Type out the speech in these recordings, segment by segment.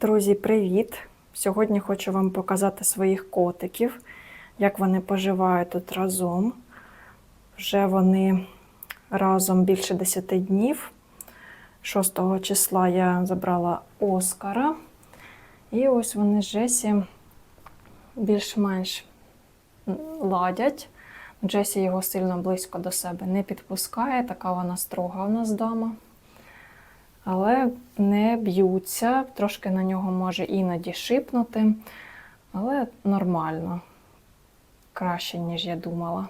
Друзі, привіт! Сьогодні хочу вам показати своїх котиків, як вони поживають тут разом. Вже вони разом більше 10 днів. 6 числа я забрала Оскара. І ось вони з Джесі більш-менш ладять. Джесі його сильно близько до себе не підпускає, така вона строга у нас дама але не б'ються. Трошки на нього може іноді шипнути, але нормально. Краще, ніж я думала.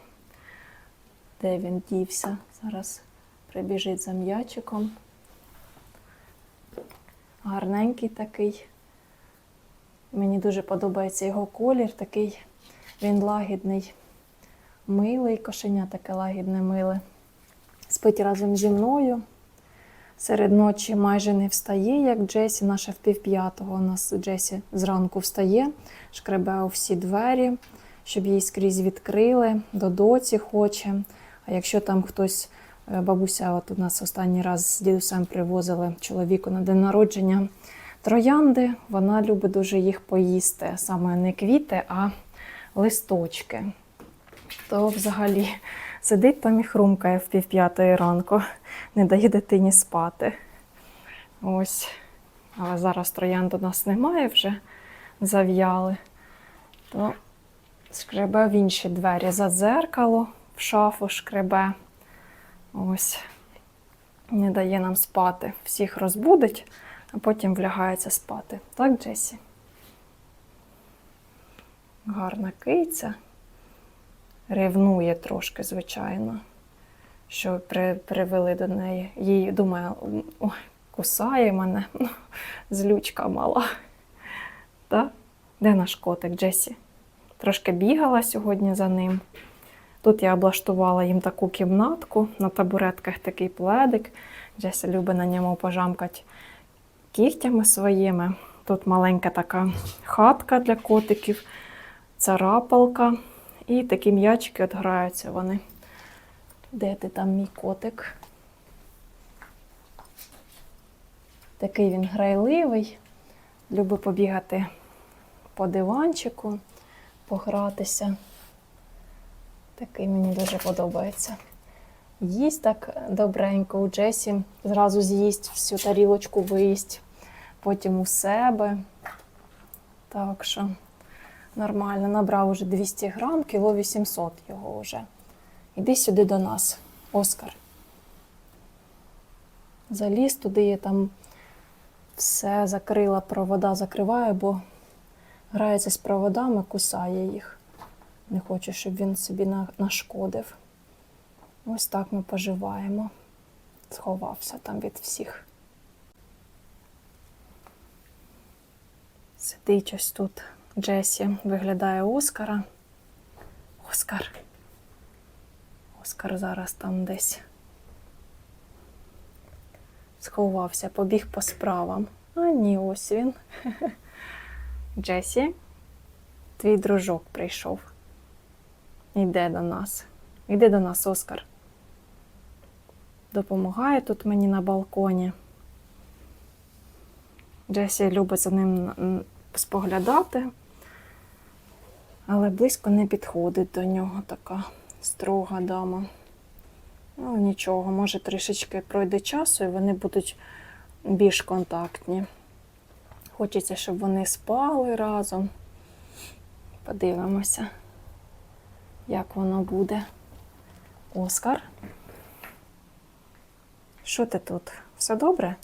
Де він дівся? Зараз прибіжить за м'ячиком. Гарненький такий. Мені дуже подобається його колір, такий він лагідний, милий, кошеня таке лагідне миле. Спить разом зі мною серед ночі майже не встає, як Джесі, наша в півп'ятого. У нас Джесі зранку встає, шкребе у всі двері, щоб їй скрізь відкрили, до доці хоче. А якщо там хтось, е, бабуся, от у нас останній раз з дідусем привозили чоловіку на день народження троянди, вона любить дуже їх поїсти. Саме не квіти, а листочки. То взагалі сидить там і хрумкає в півп'ятої ранку не дає дитині спати. Ось. Але зараз троянд у нас немає, вже зав'яли. То шкребе в інші двері за дзеркало, в шафу шкребе. Ось. Не дає нам спати. Всіх розбудить, а потім влягається спати. Так, Джесі? Гарна киця. Ревнує трошки, звичайно що при, привели до неї. Їй думає, ой, кусає мене, злючка мала. Та? Де наш котик Джесі? Трошки бігала сьогодні за ним. Тут я облаштувала їм таку кімнатку, на табуретках такий пледик. Джесі любить на ньому пожамкати кігтями своїми. Тут маленька така хатка для котиків, царапалка. І такі м'ячики от граються вони. Де ти там мій котик? Такий він грайливий, любить побігати по диванчику, погратися. Такий мені дуже подобається. Їсть так добренько у Джесі, зразу з'їсть всю тарілочку виїсть, потім у себе. Так що нормально, набрав уже 200 грам, кіло 800 його вже. Іди сюди до нас, Оскар. Заліз туди, я там все закрила, провода закриваю, бо грається з проводами, кусає їх. Не хочу, щоб він собі нашкодив. Ось так ми поживаємо. Сховався там від всіх. Сидить ось тут Джесі, виглядає Оскара. Оскар. Оскар зараз там десь сховався, побіг по справам. А ні, ось він. Джесі, твій дружок прийшов. Іде до нас. Іди до нас, Оскар. Допомагає тут мені на балконі. Джесі любить за ним споглядати, але близько не підходить до нього така строга дама. Ну, нічого, може трішечки пройде часу і вони будуть більш контактні. Хочеться, щоб вони спали разом. Подивимося, як воно буде. Оскар. Що ти тут? Все добре?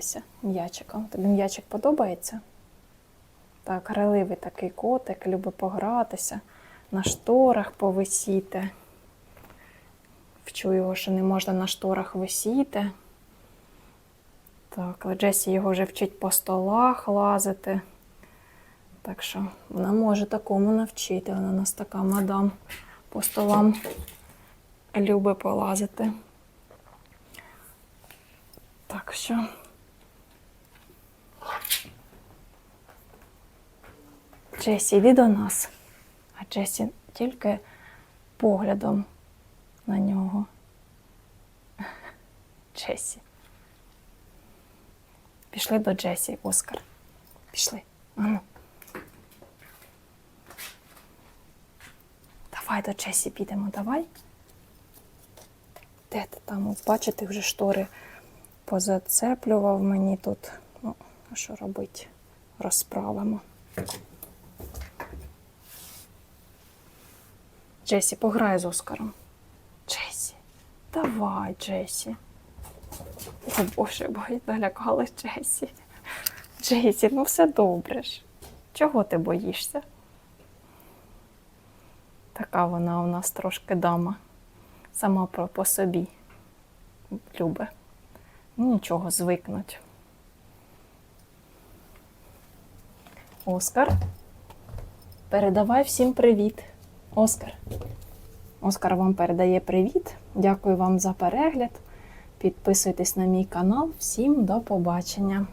Пограйся м'ячиком. Тобі м'ячик подобається? Так, граливий такий котик, любить погратися, на шторах повисіти. Вчу його, що не можна на шторах висіти. Так, Джесі його вже вчить по столах лазити. Так що вона може такому навчити. Вона нас така мадам по столам любить полазити. Так що. Джесі, йди до нас. А Джесі тільки поглядом на нього. Джесі. Пішли до Джесі, Оскар. Пішли. Ану. Давай до Джесі підемо, давай. Де ти там? Бачите, вже штори позацеплював мені тут. Ну, а що робити? Розправимо. Джесі, пограй з Оскаром. Джесі, давай, Джесі. О Боже, бо я налякала Джесі. Джесі, ну все добре ж. Чого ти боїшся? Така вона у нас трошки дама. Сама про по собі любе. Ну, нічого, звикнуть. Оскар, передавай всім привіт. Оскар. Оскар вам передає привіт. Дякую вам за перегляд. Підписуйтесь на мій канал. Всім до побачення!